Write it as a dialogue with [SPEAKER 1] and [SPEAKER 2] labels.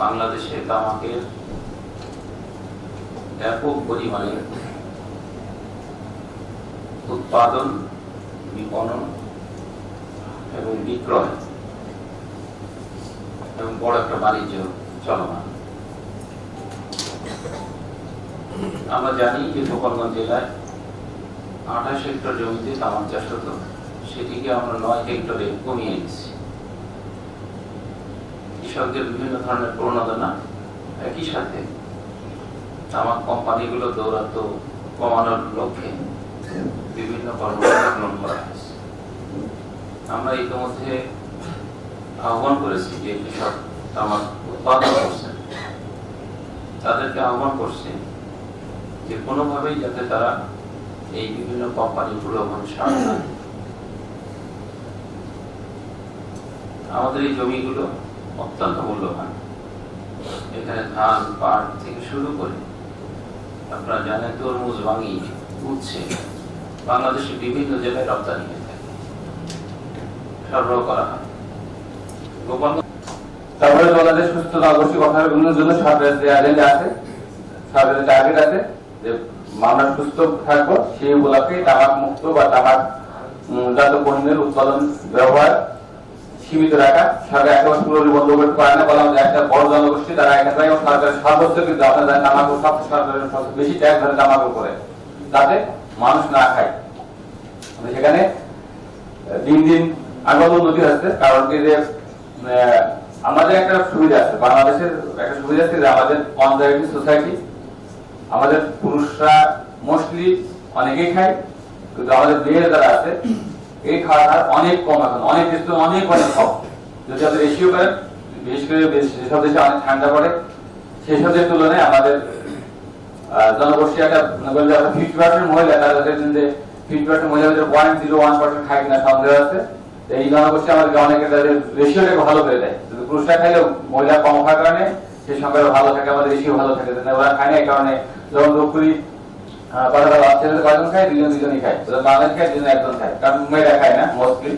[SPEAKER 1] বাংলাদেশে তামাকের ব্যাপক পরিমাণে উৎপাদন, বিপণন এবং বিক্রয় এবং বড় একটা বাণিজ্য চলমান। আমরা জানি যে গোপালগঞ্জ জেলায় আঠাশ হেক্টর জমিতে তামাক চাষ হতো। সেটিকে আমরা নয় হেক্টরে কমিয়ে এনেছি। কৃষকদের বিভিন্ন ধরনের প্রণোদনা একই সাথে তামাক কোম্পানিগুলো দৌরাত্ম কমানোর লক্ষ্যে বিভিন্ন কর্মসূচি গ্রহণ করা হয়েছে। আমরা ইতিমধ্যে আহ্বান করেছি যে কৃষক তামাক উৎপাদন করছেন তাদেরকে আহ্বান করছি যে কোনোভাবেই যাতে তারা এই বিভিন্ন কোম্পানিগুলো সার আমাদের এই জমিগুলো অত্যন্ত মূল্যবান। এখানে ধান পাট থেকে শুরু করে আপনারা জানেন তরমুজ ভাঙি উচ্ছে বাংলাদেশের বিভিন্ন জেলায় রপ্তানি হয়ে থাকে। সরবরাহ করা হয়।
[SPEAKER 2] তারপরে বাংলাদেশ সুস্থ নাগরিক জন্য সরকারের যে এজেন্ডা আছে সরকারের টার্গেট আছে যে আমরা সুস্থ থাকব সেই উপলক্ষে তামাক মুক্ত বা তামাক উম, জাত পণ্যের উৎপাদন ব্যবহার সীমিত রাখা। সরকার একটা বছর পুরোপুরি বন্ধ করতে পারে না। যে একটা বড় জনগোষ্ঠী, তারা এখানে এবং সরকারের সর্বোচ্চ কিন্তু আপনার তামাক সব সরকারের বেশি ট্যাক্স ধরে তামাকের উপরে যাতে মানুষ না খায়। মানে সেখানে দিন দিন আগত উন্নতি হচ্ছে। কারণ কি যে আমাদের একটা সুবিধা আছে। বাংলাদেশের একটা সুবিধা আছে যে আমাদের কনজারভেটিভ সোসাইটি আমাদের পুরুষরা মোস্টলি অনেকেই খায়। কিন্তু আমাদের মেয়েরা যারা আছে এই খাওয়ার অনেক কম এখন, অনেক দেশ অনেক অনেক কম। যদি আপনি রেশিও করেন, বিশেষ করে যেসব দেশে অনেক ঠান্ডা পড়ে সেসব দেশের তুলনায় আমাদের জনগোষ্ঠী একটা ফিফটি পার্সেন্ট মহিলা, তারা যে ফিফটি পার্সেন্ট মহিলা ভিতরে পয়েন্ট জিরো ওয়ান পার্সেন্ট খায় কিনা সন্দেহ আছে এই জনগোষ্ঠী আমাদেরকে অনেকে তাদের ভালো করে দেয়। পুরুষরা খাইলে মহিলা কম খাওয়ার কারণে, সেই সংখ্যা ভালো থাকে, আমাদের রেশিও ভালো থাকে ওরা খায় না, এই কারণে যখন রোগ করি কয়জন খায় দুজন, দুজনই খায়। বাংলাদেশ খায়, দুজন একজন খায়। কারণ মেয়েরা খায় না মোস্টলি